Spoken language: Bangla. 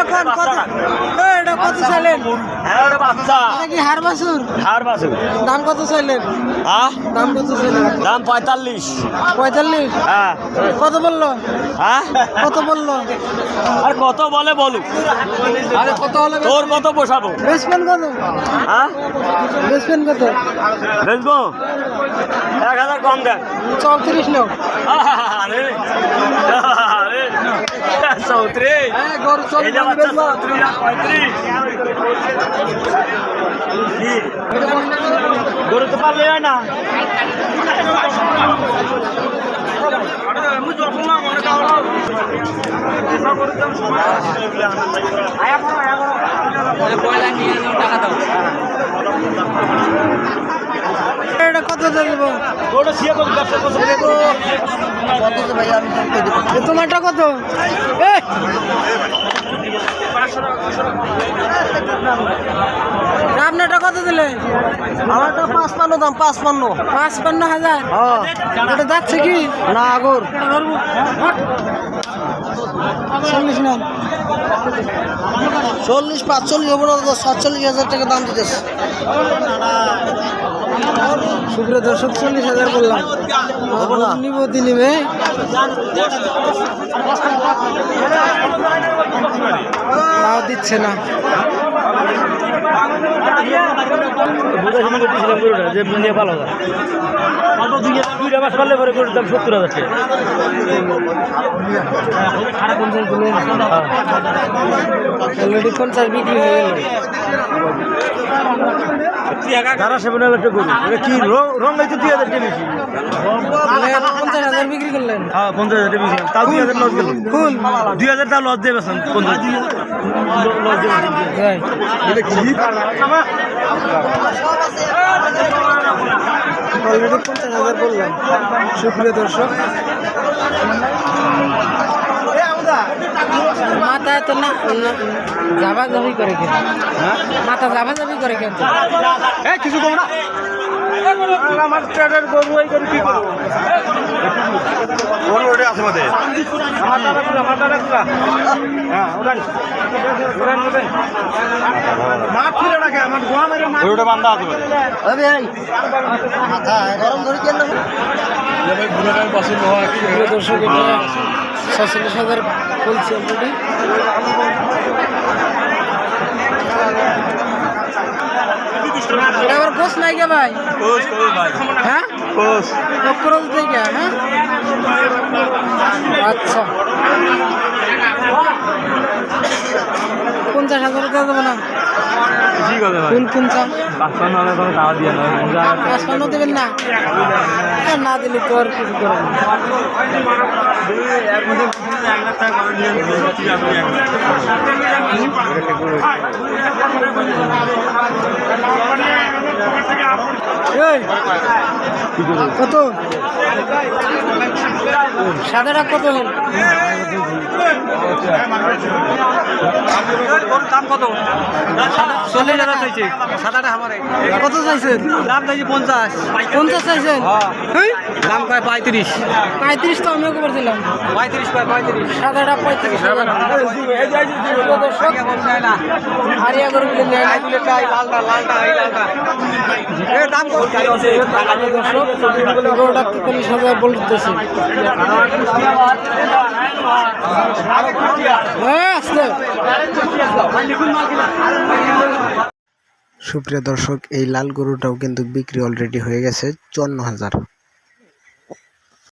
এখন কত এটা কত চাইলেন? দাম কত চাইলেন? দাম কত চাইলেন? দাম পঁয়তাল্লিশ। পঁয়তাল্লিশ হ্যাঁ। কত বলল? হ্যাঁ? কত বলল? আর কত বলে বলুক। আরে কত হলে তোর কত বসাবো বেসবেন কত? হ্যাঁ? কত? এক হাজার কম দেন। চৌত্রিশ আরে। চৌত্রিশ গরু এই যে বাচ্চা চৌত্রিশ? গরু তো পারলে হয় না? এটা কত দেবো ওটা সিয়া কত দেবো তোমারটা কত? আপনারটা কত দিলে? আমারটা পাঁচ পান্ন দাম পাঁচ পান্ন পাঁচ পান্ন হাজার? হ্যাঁ। এটা যাচ্ছে কি? না আগর। চল্লিশ পাঁচচল্লিশ হব না সাতচল্লিশ হাজার টাকা দাম দিতেছে। সুপ্রিয় দর্শক চল্লিশ হাজার বললাম। নিব দিলিবে। তাও দিচ্ছে না। যে নিয়ে ভালো দুইটা মাস পারলে পরে গরুর দাম সত্তর হাজার টাকা। অলরেডি পঞ্চাশ বিক্রি হয়ে গেল। তারা সেভেন গরু এটা কি রং রং হয়তো দুই হাজার টাকা বেশি মানে পঞ্চাশ হাজার বিক্রি করলেন হ্যাঁ পঞ্চাশ হাজার তাও দুই হাজার লস গেল। ফুল দুই হাজার তাও লস দিয়ে বেছেন পঞ্চাশ লস দিয়ে Right. অলরেডি পঞ্চাশ হাজার বললাম। সুপ্রিয় দর্শক মাথা তো না যাবা যাবি করে কেন মাথা যাবা যাবি করে কেন কিছু কম না। আমার ট্রেডার গরু এই গরু কি করব? কোন রোডে আছে আমাদের আমার টাকা গুলা আমার টাকা গুলা। হ্যাঁ উড়ান উড়ান উড়ান মাছ ছিল নাকি আমার গোয়া মেরে মাছ রোডে বান্ধা আছে আরে ভাই মাথা গরম ধরে কেন দর্শক ছচল্লিশ হাজার বলছি অলরেডি এটা আবার গোস নাই গে ভাই? কোচ কোচ হ্যাঁ? কোচ থেকে হ্যাঁ? আচ্ছা। পঞ্চাশ হাজার টাকা দেবো না। ভাই? কোন কোন চান পাঁচপান্ন হাজার কোনো দাওয়া দিয়ে নয় পাঁচপান্ন দেবেন না? না দিলে তো আর কিছু করার এক কত সাদাটা কত দাম কত চল্লিশ টাকা চাইছে সাদাটা আমার কত চাইছেন দাম চাইছি পঞ্চাশ পঞ্চাশ চাইছেন দাম কয় পঁয়ত্রিশ পঁয়ত্রিশ তো আমিও করছিলাম পঁয়ত্রিশ কয় পঁয়ত্রিশ সাদাটা পঁয়ত্রিশ হারিয়া করে লালটা লালটা এই লালটা দাম সুপ্রিয় দর্শক এই লাল গরুটাও কিন্তু বিক্রি অলরেডি হয়ে গেছে চুয়ান্ন হাজার।